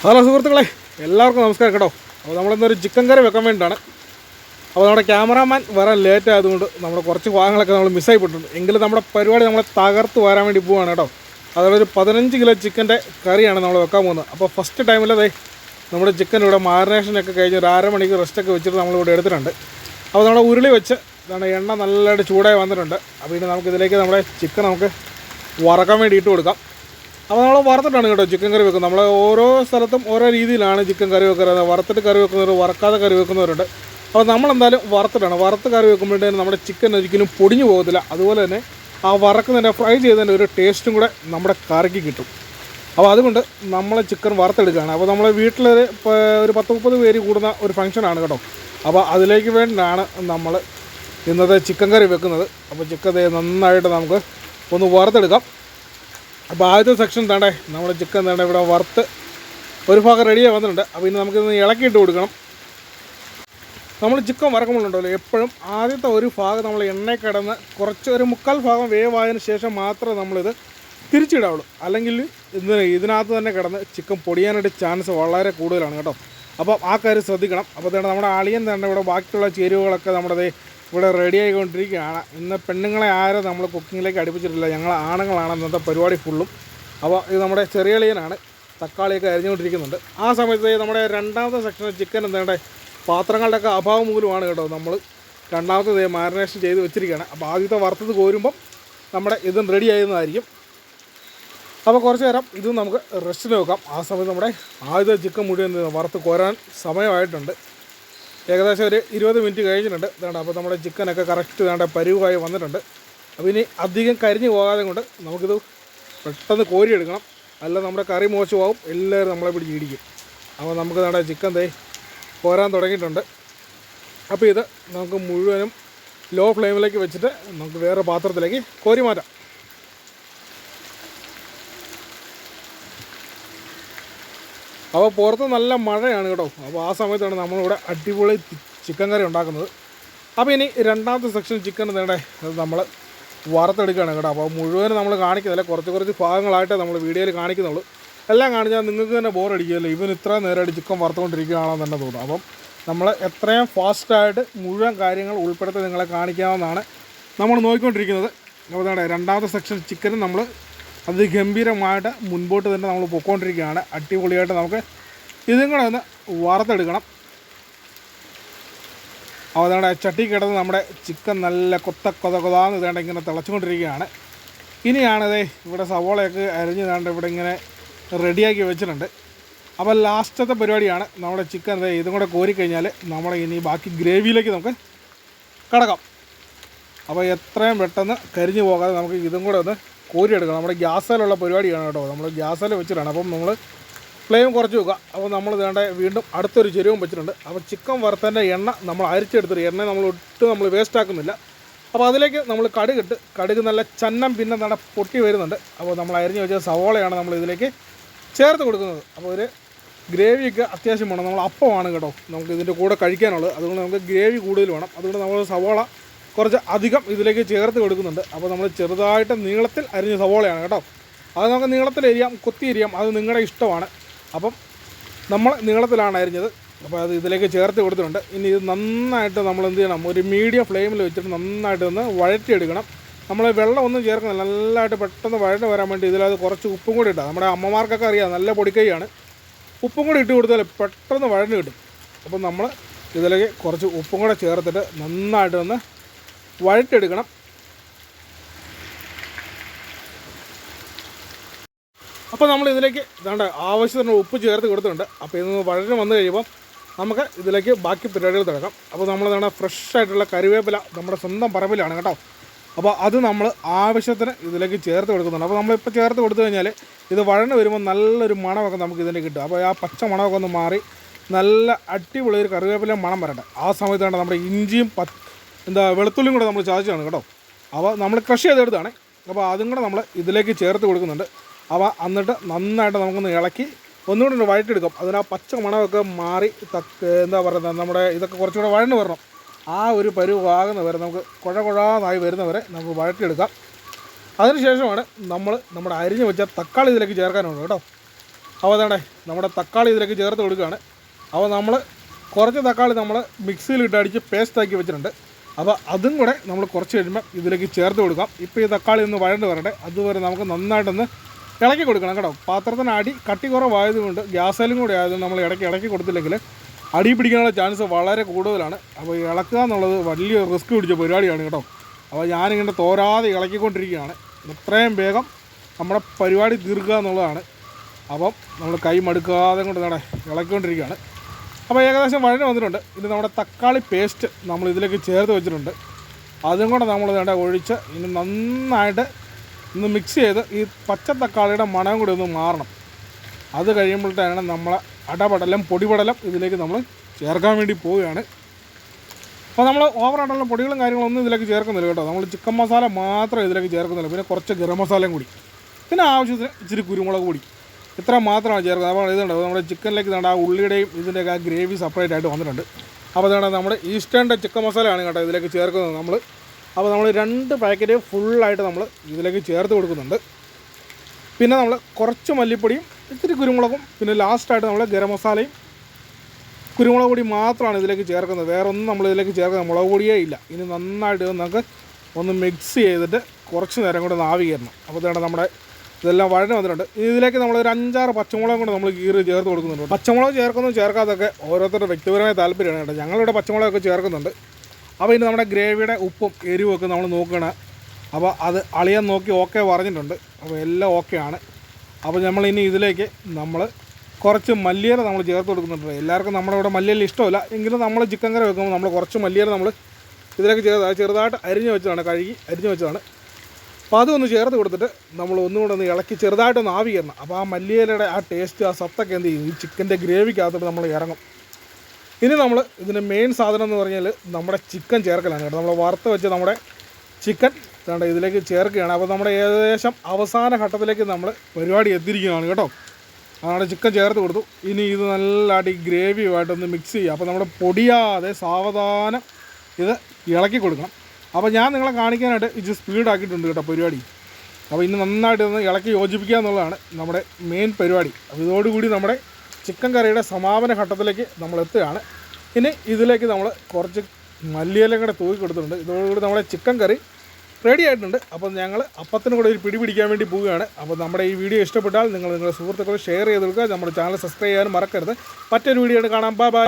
Hello സുഹൃത്തുക്കളെ എല്ലാവർക്കും നമസ്കാരം കേട്ടോ. അപ്പോൾ നമ്മളിന്നൊരു ചിക്കൻ കറി വെക്കാൻ വേണ്ടിയിട്ടാണ്. അപ്പോൾ നമ്മുടെ ക്യാമറാമാൻ വരാൻ ലേറ്റ് ആയതുകൊണ്ട് നമ്മുടെ കുറച്ച് ഭാഗങ്ങളൊക്കെ നമ്മൾ മിസ്സായി എങ്കിലും നമ്മുടെ പരിപാടി നമ്മളെ തകർത്ത് വരാൻ വേണ്ടി പോവാണ് കേട്ടോ. അതുപോലെ ഒരു പതിനഞ്ച് കിലോ ചിക്കന്റെ കറിയാണ് നമ്മൾ വെക്കാൻ പോകുന്നത്. അപ്പോൾ ഫസ്റ്റ് ടൈമിലതേ നമ്മുടെ ചിക്കൻ ഇവിടെ മാറിനേഷനൊക്കെ കഴിഞ്ഞ് ഒരു അരമണിക്ക് റെസ്റ്റൊക്കെ വെച്ചിട്ട് നമ്മളിവിടെ എടുത്തിട്ടുണ്ട്. അപ്പോൾ നമ്മുടെ ഉരുളി വെച്ച് നമ്മുടെ എണ്ണ നല്ലതായിട്ട് ചൂടായി വന്നിട്ടുണ്ട്. അപ്പോൾ ഇനി നമുക്കിതിലേക്ക് നമ്മുടെ ചിക്കൻ നമുക്ക് വറക്കാൻ വേണ്ടി ഇട്ട് കൊടുക്കാം. അപ്പോൾ നമ്മൾ വറുത്തിട്ടാണ് കേട്ടോ ചിക്കൻ കറി വെക്കുന്നത്. നമ്മളെ ഓരോ സ്ഥലത്തും ഓരോ രീതിയിലാണ് ചിക്കൻ കറി വെക്കുന്നത്. വറുത്തിട്ട് കറി വെക്കുന്നവർ വറക്കാതെ കറി വെക്കുന്നവരുണ്ട്. അപ്പോൾ നമ്മളെന്തായാലും വറുത്തിട്ടാണ്. വറുത്ത് കറി വെക്കുമ്പോഴത്തേനും നമ്മുടെ ചിക്കൻ ഒരിക്കലും പൊടിഞ്ഞു പോകത്തില്ല. അതുപോലെ തന്നെ ആ വറക്കുന്നതിന്റെ ഫ്രൈ ചെയ്തതിന്റെ ഒരു ടേസ്റ്റും കൂടെ നമ്മുടെ കറിക്ക് കിട്ടും. അപ്പോൾ അതുകൊണ്ട് നമ്മളെ ചിക്കൻ വറുത്തെടുക്കുകയാണ്. അപ്പോൾ നമ്മളെ വീട്ടിൽ ഒരു പത്ത് മുപ്പത് പേര് കൂടുന്ന ഒരു ഫംഗ്ഷനാണ് കേട്ടോ. അപ്പോൾ അതിലേക്ക് വേണ്ടിയാണ് നമ്മൾ ഇന്നത്തെ ചിക്കൻ കറി വെക്കുന്നത്. അപ്പോൾ ചിക്കൻ നന്നായിട്ട് നമുക്ക് ഒന്ന് വറുത്തെടുക്കാം. അപ്പോൾ ആദ്യത്തെ സെക്ഷൻ താണ്ടേ നമ്മുടെ ചിക്കൻ താണ്ടേ ഇവിടെ വറുത്ത് ഒരു ഭാഗം റെഡിയായി വന്നിട്ടുണ്ട്. അപ്പോൾ ഇനി നമുക്കിന്ന് ഇളക്കിയിട്ട് കൊടുക്കണം. നമ്മൾ ചിക്കൻ വറക്കുമ്പോഴുണ്ടല്ലോ എപ്പോഴും ആദ്യത്തെ ഒരു ഭാഗം നമ്മൾ എണ്ണയിൽ കിടന്ന് കുറച്ച് ഒരു മുക്കാൽ ഭാഗം വേവായതിനു ശേഷം മാത്രമേ നമ്മളിത് തിരിച്ചിടാവുള്ളൂ. അല്ലെങ്കിൽ ഇതിന് ഇതിനകത്ത് തന്നെ കിടന്ന് ചിക്കൻ പൊടിയാനായിട്ട് ചാൻസ് വളരെ കൂടുതലാണ് കേട്ടോ. അപ്പോൾ ആ കാര്യം ശ്രദ്ധിക്കണം. അപ്പോൾ തന്നെ നമ്മുടെ അളിയൻ തന്നെ ഇവിടെ ബാക്കിയുള്ള ചേരുവകളൊക്കെ നമ്മുടെ ഇവിടെ റെഡി ആയിക്കൊണ്ടിരിക്കുകയാണ്. ഇന്ന് പെണ്ണുങ്ങളെ ആരും നമ്മൾ കുക്കിങ്ങിലേക്ക് അടുപ്പിച്ചിട്ടില്ല. ഞങ്ങൾ ആണുങ്ങളാണ് ഇന്നത്തെ പരിപാടി ഫുള്ളും അപ്പോൾ ഇത് നമ്മുടെ ചെറിയളിയനാണ്. തക്കാളിയൊക്കെ അരിഞ്ഞുകൊണ്ടിരിക്കുന്നുണ്ട്. ആ സമയത്ത് നമ്മുടെ രണ്ടാമത്തെ സെക്ഷൻ ചിക്കൻ എന്താണ്ടേ പാത്രങ്ങളുടെയൊക്കെ അഭാവം മൂലമാണ് കേട്ടോ നമ്മൾ രണ്ടാമത്തെ മാരിനേഷൻ ചെയ്ത് വെച്ചിരിക്കുകയാണ്. അപ്പോൾ ആദ്യത്തെ വറുത്തത് കോരുമ്പം നമ്മുടെ ഇതും റെഡി ആയിരുന്നതായിരിക്കും. അപ്പോൾ കുറച്ച് നേരം ഇതും നമുക്ക് റെസ്റ്റിന് വെക്കാം. ആ സമയത്ത് നമ്മുടെ ആദ്യത്തെ ചിക്കൻ മുഴുവൻ വറുത്ത് കോരാൻ സമയമായിട്ടുണ്ട്. ഏകദേശം ഒരു ഇരുപത് മിനിറ്റ് കഴിഞ്ഞിട്ടുണ്ട്. ഇതാണ് അപ്പോൾ നമ്മുടെ ചിക്കനൊക്കെ കറക്റ്റ് വേണ്ട പരുവായി വന്നിട്ടുണ്ട്. അപ്പോൾ ഇനി അധികം കരിഞ്ഞു പോകാതെ കൊണ്ട് നമുക്കിത് പെട്ടെന്ന് കോരിയെടുക്കണം. അല്ല നമ്മുടെ കറി മോശമാവും. എല്ലാവരും നമ്മളെ പിടിച്ച് ഇടിക്കും. അപ്പോൾ നമുക്ക് നമ്മുടെ ചിക്കൻ തൈ പോരാൻ തുടങ്ങിയിട്ടുണ്ട്. അപ്പോൾ ഇത് നമുക്ക് മുഴുവനും ലോ ഫ്ലെയിമിലേക്ക് വെച്ചിട്ട് നമുക്ക് വേറെ പാത്രത്തിലേക്ക് കോരി മാറ്റാം. അപ്പോൾ പുറത്ത് നല്ല മഴയാണ് കേട്ടോ. അപ്പോൾ ആ സമയത്താണ് നമ്മളിവിടെ അടിപൊളി ചിക്കൻ കറി ഉണ്ടാക്കുന്നത്. അപ്പോൾ ഇനി രണ്ടാമത്തെ സെക്ഷൻ ചിക്കൻ നേടെ അത് നമ്മൾ വറുത്തെടുക്കുകയാണ് കേട്ടോ. അപ്പോൾ മുഴുവനും നമ്മൾ കാണിക്കുന്നില്ല കുറച്ച് കുറച്ച് ഭാഗങ്ങളായിട്ടേ നമ്മൾ വീഡിയോയിൽ കാണിക്കുന്നുള്ളൂ. എല്ലാം കാണിച്ചാൽ നിങ്ങൾക്ക് തന്നെ ബോർ അടിക്കുമല്ലോ? ഇവൻ ഇത്ര നേരമായിട്ട് ചിക്കൻ വറുത്തുകൊണ്ടിരിക്കുകയാണെന്ന് തന്നെ തോന്നും. അപ്പം നമ്മൾ എത്രയും ഫാസ്റ്റായിട്ട് മുഴുവൻ കാര്യങ്ങൾ ഉൾപ്പെടുത്തി നിങ്ങളെ കാണിക്കാമെന്നാണ് നമ്മൾ നോക്കിക്കൊണ്ടിരിക്കുന്നത്. അപ്പോൾ രണ്ടാമത്തെ സെക്ഷൻ ചിക്കനും നമ്മൾ അതിഗംഭീരമായിട്ട് മുൻപോട്ട് തന്നെ നമ്മൾ പൊയ്ക്കൊണ്ടിരിക്കുകയാണ് അടിപൊളിയായിട്ട് നമുക്ക് ഇതും കൂടെ ഒന്ന് വറുത്തെടുക്കണം. അപ്പോൾ നമ്മുടെ ചട്ടി കിടന്ന് നമ്മുടെ ചിക്കൻ നല്ല കൊത്ത കൊത കൊതാന്ന് ഇതേണ്ട ഇങ്ങനെ തിളച്ചുകൊണ്ടിരിക്കുകയാണ്. ഇനിയാണിതേ ഇവിടെ സവോളയൊക്കെ അരിഞ്ഞ് വേണ്ട ഇവിടെ ഇങ്ങനെ റെഡിയാക്കി വെച്ചിട്ടുണ്ട്. അപ്പോൾ ലാസ്റ്റത്തെ പരിപാടിയാണ് നമ്മുടെ ചിക്കൻ ഇതും കൂടെ കോരിക്കഴിഞ്ഞാൽ നമ്മുടെ ഇനി ബാക്കി ഗ്രേവിയിലേക്ക് നമുക്ക് കടക്കാം. അപ്പോൾ എത്രയും പെട്ടെന്ന് കരിഞ്ഞു പോകാതെ നമുക്ക് ഇതും കൂടെ ഒന്ന് കോരിയെടുക്കണം. നമ്മുടെ ഗ്യാസിലുള്ള പരിപാടിയാണ് കേട്ടോ. നമ്മൾ ഗ്യാസിൽ വെച്ചിട്ടാണ്. അപ്പം നമ്മൾ ഫ്ലെയിം കുറച്ച് വെക്കുക. അപ്പോൾ നമ്മൾ വേണ്ട വീണ്ടും അടുത്തൊരു ചെരുവും വെച്ചിട്ടുണ്ട്. അപ്പോൾ ചിക്കൻ വറുത്തതിന്റെ എണ്ണ നമ്മൾ അരിച്ചെടുത്തിട്ട് എണ്ണ നമ്മൾ ഒട്ടും നമ്മൾ വേസ്റ്റ് ആക്കുന്നില്ല. അപ്പോൾ അതിലേക്ക് നമ്മൾ കടുകിട്ട് കടുക് നല്ല ചന്നം പിന്നെ നട പൊട്ടി വരുന്നുണ്ട്. അപ്പോൾ നമ്മൾ അരിഞ്ഞ് വെച്ച സവോളയാണ് നമ്മൾ ഇതിലേക്ക് ചേർത്ത് കൊടുക്കുന്നത്. അപ്പോൾ ഒരു ഗ്രേവിയൊക്കെ അത്യാവശ്യം വേണം. നമ്മൾ അപ്പമാണ് കേട്ടോ. നമുക്ക് ഇതിന്റെ കൂടെ കഴിക്കാനുള്ളത്. അതുകൊണ്ട് നമുക്ക് ഗ്രേവി കൂടുതൽ വേണം. അതുകൊണ്ട് നമ്മൾ സവോള കുറച്ച് അധികം ഇതിലേക്ക് ചേർത്ത് കൊടുക്കുന്നുണ്ട്. അപ്പോൾ നമ്മൾ ചെറുതായിട്ട് നീളത്തിൽ അരിഞ്ഞ സവോളയാണ് കേട്ടോ. അത് നമുക്ക് നീളത്തിൽ എരിയാം കൊത്തി എരിയാം അത് നിങ്ങളുടെ ഇഷ്ടമാണ്. അപ്പം നമ്മൾ നീളത്തിലാണ് അരിഞ്ഞത്. അപ്പോൾ അത് ഇതിലേക്ക് ചേർത്ത് കൊടുത്തിട്ടുണ്ട്. ഇനി ഇത് നന്നായിട്ട് നമ്മൾ എന്ത് ചെയ്യണം? ഒരു മീഡിയം ഫ്ലെയിമിൽ വെച്ചിട്ട് നന്നായിട്ട് ഒന്ന് വഴറ്റിയെടുക്കണം. നമ്മൾ വെള്ളം ഒന്നും ചേർക്കുന്നില്ല. നല്ലതായിട്ട് പെട്ടെന്ന് വഴണ്ട് വരാൻ വേണ്ടി ഇതിലത് കുറച്ച് ഉപ്പും കൂടി ഇട്ടാൽ നമ്മുടെ അമ്മമാർക്കൊക്കെ അറിയാം നല്ല പൊടിക്കൈയാണ്. ഉപ്പും കൂടി ഇട്ട് കൊടുത്താൽ പെട്ടെന്ന് വഴണ്ട് കിട്ടും. അപ്പം നമ്മൾ ഇതിലേക്ക് കുറച്ച് ഉപ്പും കൂടെ ചേർത്തിട്ട് നന്നായിട്ട് ഒന്ന് വഴറ്റെടുക്കണം. അപ്പോൾ നമ്മൾ ഇതിലേക്ക് ഇതാണ്ട് ആവശ്യത്തിന് ഉപ്പ് ചേർത്ത് കൊടുത്തിട്ടുണ്ട്. അപ്പോൾ ഇതൊന്ന് വഴഞ്ഞ് വന്നു കഴിയുമ്പോൾ നമുക്ക് ഇതിലേക്ക് ബാക്കി പരിപാടികൾ തുടങ്ങാം. അപ്പോൾ നമ്മൾ വേണ്ട ഫ്രഷ് ആയിട്ടുള്ള കരുവേപ്പില നമ്മുടെ സ്വന്തം പറമ്പിലാണ് കേട്ടോ. അപ്പോൾ അത് നമ്മൾ ആവശ്യത്തിന് ഇതിലേക്ക് ചേർത്ത് കൊടുക്കുന്നുണ്ട്. അപ്പോൾ നമ്മളിപ്പോൾ ചേർത്ത് കൊടുത്തു കഴിഞ്ഞാൽ ഇത് വഴന്ന് വരുമ്പോൾ നല്ലൊരു മണമൊക്കെ നമുക്ക് ഇതിന്റെ കിട്ടും. അപ്പോൾ ആ പച്ച മണമൊക്കെ ഒന്ന് മാറി നല്ല അടിപൊളി ഒരു കറിവേപ്പില മണം വരട്ടെ. ആ സമയത്താണ് നമ്മുടെ ഇഞ്ചിയും എന്താ വെളുത്തുള്ളിയും കൂടെ നമ്മൾ ചാച്ചാണ് കേട്ടോ. അവ നമ്മൾ ക്രഷ് ചെയ്തെടുത്താണ് അപ്പോൾ അതും കൂടെ നമ്മൾ ഇതിലേക്ക് ചേർത്ത് കൊടുക്കുന്നുണ്ട്. അവ എന്നിട്ട് നന്നായിട്ട് നമുക്കൊന്ന് ഇളക്കി ഒന്നുകൂടി ഒന്ന് വഴറ്റെടുക്കും അതിന് ആ പച്ച മണമൊക്കെ മാറി എന്താ പറയുന്നത് നമ്മുടെ ഇതൊക്കെ കുറച്ചുകൂടെ വഴന്ന് വരണം. ആ ഒരു പരുവാകുന്ന വരെ നമുക്ക് കുഴ കുഴാന്നായി വരുന്നവരെ നമുക്ക് വഴറ്റിയെടുക്കാം. അതിനുശേഷമാണ് നമ്മൾ നമ്മുടെ അരിഞ്ഞ് വെച്ച തക്കാളി ഇതിലേക്ക് ചേർക്കാനുള്ളത് കേട്ടോ. അപ്പോൾ അതാണേ നമ്മുടെ തക്കാളി ഇതിലേക്ക് ചേർത്ത് കൊടുക്കുകയാണ്. അപ്പോൾ നമ്മൾ കുറച്ച് തക്കാളി നമ്മൾ മിക്സിയിൽ അടിച്ച് പേസ്റ്റാക്കി വെച്ചിട്ടുണ്ട്. അപ്പോൾ അതും കൂടെ നമ്മൾ കുറച്ച് കഴിയുമ്പോൾ ഇതിലേക്ക് ചേർത്ത് കൊടുക്കാം. ഇപ്പോൾ ഈ തക്കാളി ഒന്ന് വഴണ്ട് വരട്ടെ അതുവരെ നമുക്ക് നന്നായിട്ടൊന്ന് ഇളക്കി കൊടുക്കണം കേട്ടോ. പാത്രത്തിന് അടി കട്ടി കുറവായതുകൊണ്ട് ഗ്യാസേലും കൂടെ ആയതുകൊണ്ട് നമ്മൾ ഇടയ്ക്ക് ഇളക്കി കൊടുത്തില്ലെങ്കിൽ അടി പിടിക്കാനുള്ള ചാൻസ് വളരെ കൂടുതലാണ്. അപ്പോൾ ഇളക്കുക എന്നുള്ളത് വലിയ റിസ്ക് പിടിച്ച പരിപാടിയാണ് കേട്ടോ. അപ്പോൾ ഞാനിങ്ങനെ തോരാതെ ഇളക്കിക്കൊണ്ടിരിക്കുകയാണ്. എത്രയും വേഗം നമ്മുടെ പരിപാടി തീർക്കുക എന്നുള്ളതാണ്. അപ്പം നമ്മൾ കൈ മടുക്കാതെ കൊണ്ട് നട ഇളക്കിക്കൊണ്ടിരിക്കുകയാണ്. അപ്പോൾ ഏകദേശം വഴഞ്ഞ് വന്നിട്ടുണ്ട്. ഇനി നമ്മുടെ തക്കാളി പേസ്റ്റ് നമ്മൾ ഇതിലേക്ക് ചേർത്ത് വെച്ചിട്ടുണ്ട്. അതും കൂടെ നമ്മൾ വേണ്ട ഒഴിച്ച് ഇനി നന്നായിട്ട് ഒന്ന് മിക്സ് ചെയ്ത് ഈ പച്ച തക്കാളിയുടെ മണം കൂടി ഒന്ന് മാറണം. അത് കഴിയുമ്പോഴത്തേക്കാണ് നമ്മൾ അടപടലം പൊടിപടലം ഇതിലേക്ക് നമ്മൾ ചേർക്കാൻ വേണ്ടി പോവുകയാണ്. അപ്പോൾ നമ്മൾ ഓവറായിട്ടുള്ള പൊടികളും കാര്യങ്ങളും ഒന്നും ഇതിലേക്ക് ചേർക്കുന്നില്ല കേട്ടോ. നമ്മൾ ചിക്കൻ മസാല മാത്രം ഇതിലേക്ക് ചേർക്കുന്നില്ല പിന്നെ കുറച്ച് ഗരം മസാലയും കൂടി. പിന്നെ ആവശ്യത്തിന് ഇച്ചിരി കുരുമുളക് പൊടി. ഇത്ര മാത്രമാണ് ചേർക്കുന്നത്. അപ്പോൾ ഇതുണ്ട്. നമ്മുടെ ചിക്കനിലേക്ക് ഇതുണ്ട്. ആ ഉള്ളിയുടെയും ഇതിന്റെയൊക്കെ ആ ഗ്രേവി സെപ്പറേറ്റ് ആയിട്ട് വന്നിട്ടുണ്ട്. അപ്പോൾ ഇതാണ് നമ്മുടെ ഈസ്റ്റേണിന്റെ ചിക്കൻ മസാലയാണ് കേട്ടോ ഇതിലേക്ക് ചേർക്കുന്നത് നമ്മൾ അപ്പോൾ നമ്മൾ രണ്ട് പാക്കറ്റ് ഫുള്ളായിട്ട് നമ്മൾ ഇതിലേക്ക് ചേർത്ത് കൊടുക്കുന്നുണ്ട്. പിന്നെ നമ്മൾ കുറച്ച് മല്ലിപ്പൊടിയും ഇത്തിരി കുരുമുളകും പിന്നെ ലാസ്റ്റായിട്ട് നമ്മൾ ഗരം മസാലയും കുരുമുളക് പൊടി മാത്രമാണ് ഇതിലേക്ക് ചേർക്കുന്നത്. വേറെ ഒന്നും നമ്മൾ ഇതിലേക്ക് ചേർക്കുന്നത് മുളക് പൊടിയേ ഇല്ല. ഇനി നന്നായിട്ട് നമുക്ക് ഒന്ന് മിക്സ് ചെയ്തിട്ട് കുറച്ച് നേരം കൂടെ ഒന്ന് അപ്പോൾ ഇതാണ് നമ്മുടെ ഇതെല്ലാം വഴഞ്ഞ് വന്നിട്ടുണ്ട്. ഇതിലേക്ക് നമ്മൾ ഒരു അഞ്ചാറ് പച്ചമുളകും കൂടെ നമ്മൾ കീറി ചേർത്ത് കൊടുക്കുന്നുണ്ട്. പച്ചമുളക് ചേർക്കുന്നു ചേർക്കാതൊക്കെ ഓരോരുത്തരുടെ വ്യക്തിപരമായ താല്പര്യമാണ് കേട്ടോ. ഞങ്ങളിവിടെ പച്ചമുളകൊക്കെ ചേർക്കുന്നുണ്ട്. അപ്പോൾ ഇനി നമ്മുടെ ഗ്രേവിയുടെ ഉപ്പും എരിവും ഒക്കെ നമ്മൾ നോക്കണം അപ്പോൾ അത് അളിയാൻ നോക്കി ഓക്കെ പറഞ്ഞിട്ടുണ്ട്. അപ്പോൾ എല്ലാം ഓക്കെ ആണ്. അപ്പോൾ നമ്മൾ ഇനി ഇതിലേക്ക് നമ്മൾ കുറച്ച് മല്ലിയില നമ്മൾ ചേർത്ത് കൊടുക്കുന്നുണ്ട്. എല്ലാവർക്കും നമ്മുടെ ഇവിടെ മല്ലിയില ഇഷ്ടമല്ല. എങ്കിലും നമ്മൾ ചിക്കൻ കറി വെക്കുമ്പോൾ നമ്മൾ കുറച്ച് മല്ലിയില നമ്മൾ ഇതിലേക്ക് അത് ചെറുതായിട്ട് അരിഞ്ഞ് വെച്ചതാണ് കഴുകി അരിഞ്ഞ് വെച്ചതാണ്. അപ്പോൾ അതൊന്ന് ചേർത്ത് കൊടുത്തിട്ട് നമ്മൾ ഒന്നുകൂടെ ഒന്ന് ഇളക്കി ചെറുതായിട്ടൊന്ന് ആവി അപ്പോൾ ആ മല്ലിയിലയുടെ ആ ടേസ്റ്റ് ആ സത്തൊക്കെ എന്ത് ചെയ്യും? ഈ ചിക്കന്റെ ഗ്രേവിക്കകത്തോട്ട് നമ്മൾ ഇറങ്ങും. ഇനി നമ്മൾ ഇതിന്റെ മെയിൻ സാധനം എന്ന് പറഞ്ഞാൽ നമ്മുടെ ചിക്കൻ ചേർക്കലാണ് കേട്ടോ. നമ്മൾ വറുത്ത് വെച്ച് നമ്മുടെ ചിക്കൻ വേണ്ട ഇതിലേക്ക് ചേർക്കുകയാണ്. അപ്പോൾ നമ്മുടെ ഏകദേശം അവസാന ഘട്ടത്തിലേക്ക് നമ്മൾ പരിപാടി എത്തിയിരിക്കുകയാണ് കേട്ടോ. അതാണ് ചിക്കൻ ചേർത്ത് കൊടുത്തു. ഇനി ഇത് നല്ലതായിട്ട് ഈ ഗ്രേവിയുമായിട്ടൊന്ന് മിക്സ് ചെയ്യുക. അപ്പോൾ നമ്മുടെ പൊടിയാതെ സാവധാനം ഇത് ഇളക്കി കൊടുക്കണം. അപ്പോൾ ഞാൻ നിങ്ങളെ കാണിക്കാനായിട്ട് ഇത് സ്പീഡാക്കിയിട്ടുണ്ട് കേട്ടോ പരിപാടി. അപ്പോൾ ഇന്ന് നന്നായിട്ട് ഒന്ന് ഇളക്കി യോജിപ്പിക്കുക എന്നുള്ളതാണ് നമ്മുടെ മെയിൻ പരിപാടി. അപ്പോൾ ഇതോടുകൂടി നമ്മുടെ ചിക്കൻ കറിയുടെ സമാപന ഘട്ടത്തിലേക്ക് നമ്മൾ എത്തുകയാണ്. ഇനി ഇതിലേക്ക് നമ്മൾ കുറച്ച് മല്ലിയിലും കൂടെ തൂക്കി കൊടുത്തിട്ടുണ്ട്. ഇതോടുകൂടി നമ്മുടെ ചിക്കൻ കറി റെഡി ആയിട്ടുണ്ട്. അപ്പോൾ ഞങ്ങൾ അപ്പത്തിന് കൂടെ ഒരു പിടി പിടിക്കാൻ വേണ്ടി പോവുകയാണ്. അപ്പോൾ നമ്മുടെ ഈ വീഡിയോ ഇഷ്ടപ്പെട്ടാൽ നിങ്ങൾ നിങ്ങളുടെ സുഹൃത്തുക്കൾ ഷെയർ ചെയ്ത് കൊടുക്കുക. നമ്മുടെ ചാനൽ സബ്സ്ക്രൈബ് ചെയ്യാനും മറക്കരുത്. മറ്റൊരു വീഡിയോ കാണാം. Bye bye